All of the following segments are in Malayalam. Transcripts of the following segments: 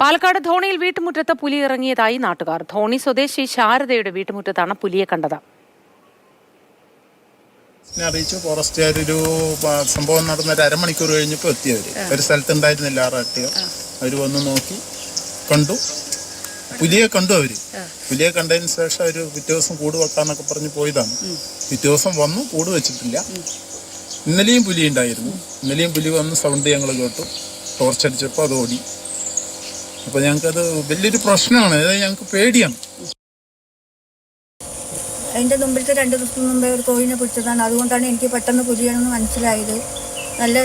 പാലക്കാട് ധോണിയിൽ വീട്ടുമുറ്റത്ത് പുലി ഇറങ്ങിയതായി നാട്ടുകാർ. ധോണി സ്വദേശി ശാരദയുടെ വീട്ടുമുറ്റത്താണ് പുലിയെ കണ്ടത്. അറിയിച്ചു. ഫോറസ്റ്റുകാർ ഒരു സംഭവം നടന്ന ഒരു അരമണിക്കൂർ കഴിഞ്ഞപ്പോൾ എത്തിയവര്. ഒരു സ്ഥലത്തുണ്ടായിരുന്നില്ല ആറ് അട്ടിയോ അവർ വന്ന് നോക്കി കണ്ടു. പുലിയെ കണ്ടു അവർ. പുലിയെ കണ്ടതിന് ശേഷം അവർ പിറ്റേ ദിവസം കൂട് വെക്കാന്നൊക്കെ പറഞ്ഞ് പോയതാണ്. പിറ്റേ ദിവസം വന്നു കൂട് വെച്ചിട്ടില്ല. ഇന്നലെയും പുലി ഉണ്ടായിരുന്നു. ഇന്നലെയും പുലി വന്ന് സൗണ്ട് ഞങ്ങൾ കേട്ടു. ടോർച്ചടിച്ചപ്പോൾ അത് ഓടി അപ്പൊ ഞങ്ങൾക്കത് വലിയൊരു പ്രശ്നമാണ്. അതായത് ഞങ്ങൾക്ക് പേടിയാണ്. അതിന്റെ മുമ്പിലത്തെ രണ്ട് ദിവസം മുമ്പേ ഒരു കോഴിനെ പിടിച്ചതാണ്. അതുകൊണ്ടാണ് എനിക്ക് പെട്ടെന്ന് പുലിയാണെന്ന് മനസ്സിലായത്. നല്ല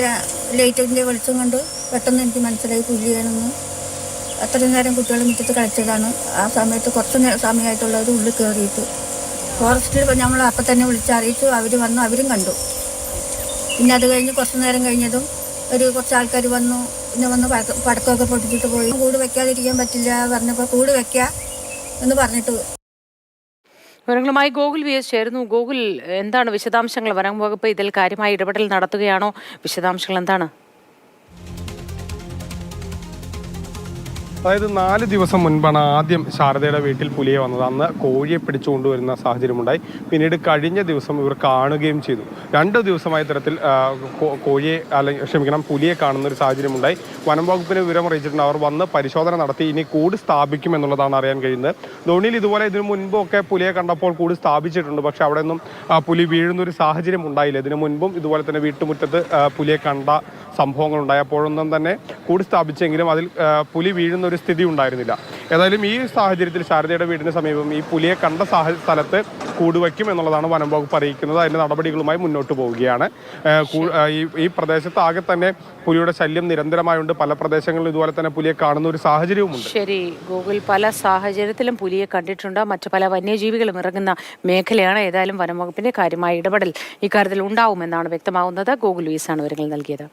ലൈറ്റിന്റെ വെളിച്ചം കൊണ്ട് പെട്ടെന്ന് എനിക്ക് മനസ്സിലായി പുലിയാണെന്ന് അത്രയും നേരം കുട്ടികൾ മുറ്റത്ത് കളിച്ചതാണ്. ആ സമയത്ത് കുറച്ച് സമയമായിട്ടുള്ളവർ ഉള്ളിൽ കയറിയിട്ട്. ഫോറസ്റ്റിൽ നമ്മൾ അപ്പം തന്നെ വിളിച്ചറിയിച്ചു അവർ വന്നു അവരും കണ്ടു. പിന്നെ അത് കഴിഞ്ഞ് കുറച്ച് നേരം കഴിഞ്ഞതും ഒരു കുറച്ച് ആൾക്കാർ വന്നു. പിന്നെ വന്ന് പടക്ക- പടക്കമൊക്കെ പൊട്ടിച്ചിട്ട് പോയി. കൂട് വെക്കാതിരിക്കാൻ പറ്റില്ല പറഞ്ഞപ്പോൾ കൂട് വെക്കുക എന്ന് പറഞ്ഞിട്ട്. വിവരങ്ങളുമായി ഗോകുൽ വി എസ് ചേരുന്നു. ഗോകുൽ എന്താണ് വിശദാംശങ്ങൾ? വനം വകുപ്പ് ഇതിൽ കാര്യമായി ഇടപെടൽ നടത്തുകയാണോ? വിശദാംശങ്ങൾ എന്താണ്? അതായത് നാല് ദിവസം മുൻപാണ് ആദ്യം ശാരദയുടെ വീട്ടിൽ പുലിയെ വന്നത്. അന്ന് കോഴിയെ പിടിച്ചുകൊണ്ടുവരുന്ന സാഹചര്യമുണ്ടായി. പിന്നീട് കഴിഞ്ഞ ദിവസം ഇവർ കാണുകയും ചെയ്തു. രണ്ട് ദിവസമായ തരത്തിൽ കോഴിയെ അല്ലെങ്കിൽ ക്ഷമിക്കണം പുലിയെ കാണുന്ന ഒരു സാഹചര്യമുണ്ടായി. വനം വകുപ്പിന് വിവരം അറിയിച്ചിട്ടുണ്ട്. അവർ വന്ന് പരിശോധന നടത്തി ഇനി കൂട് സ്ഥാപിക്കും എന്നുള്ളതാണ് അറിയാൻ കഴിയുന്നത്. ധോണിയിൽ ഇതുപോലെ ഇതിനു മുൻപൊക്കെ പുലിയെ കണ്ടപ്പോൾ കൂട് സ്ഥാപിച്ചിട്ടുണ്ട്. പക്ഷേ അവിടെ നിന്നും പുലി വീഴുന്ന ഒരു സാഹചര്യം ഉണ്ടായില്ല. ഇതിനു മുൻപും ഇതുപോലെ തന്നെ വീട്ടുമുറ്റത്ത് പുലിയെ കണ്ട സംഭവങ്ങൾ ഉണ്ടായപ്പോഴൊന്നും തന്നെ കൂട് സ്ഥാപിച്ചെങ്കിലും അതിൽ പുലി വീഴുന്ന ഒരു സ്ഥിതി ഉണ്ടായിരുന്നില്ല. ഏതായാലും ഈ സാഹചര്യത്തിൽ ശാരദയുടെ വീടിന് സമീപം ഈ പുലിയെ കണ്ട സ്ഥലത്ത് കൂടുവയ്ക്കും എന്നുള്ളതാണ് വനം വകുപ്പ് അറിയിക്കുന്നത്. അതിന്റെ നടപടികളുമായി മുന്നോട്ട് പോവുകയാണ്. ഈ പ്രദേശത്ത് ആകെ തന്നെ പുലിയുടെ ശല്യം നിരന്തരമായുണ്ട്. പല പ്രദേശങ്ങളിലും ഇതുപോലെ തന്നെ പുലിയെ കാണുന്ന ഒരു സാഹചര്യവുമുണ്ട്. ശരി ഗൂഗിൾ പല സാഹചര്യത്തിലും പുലിയെ കണ്ടിട്ടുണ്ട്. മറ്റു പല വന്യജീവികളും ഇറങ്ങുന്ന മേഖലയാണ് ഏതായാലും വനം വകുപ്പിന്റെ കാര്യമായ ഇടപെടൽ ഇക്കാര്യത്തിൽ ഉണ്ടാവുമെന്നാണ് വ്യക്തമാവുന്നത്. ഗൂഗിൾ വീസാണ് വിവരങ്ങൾ നൽകിയത്.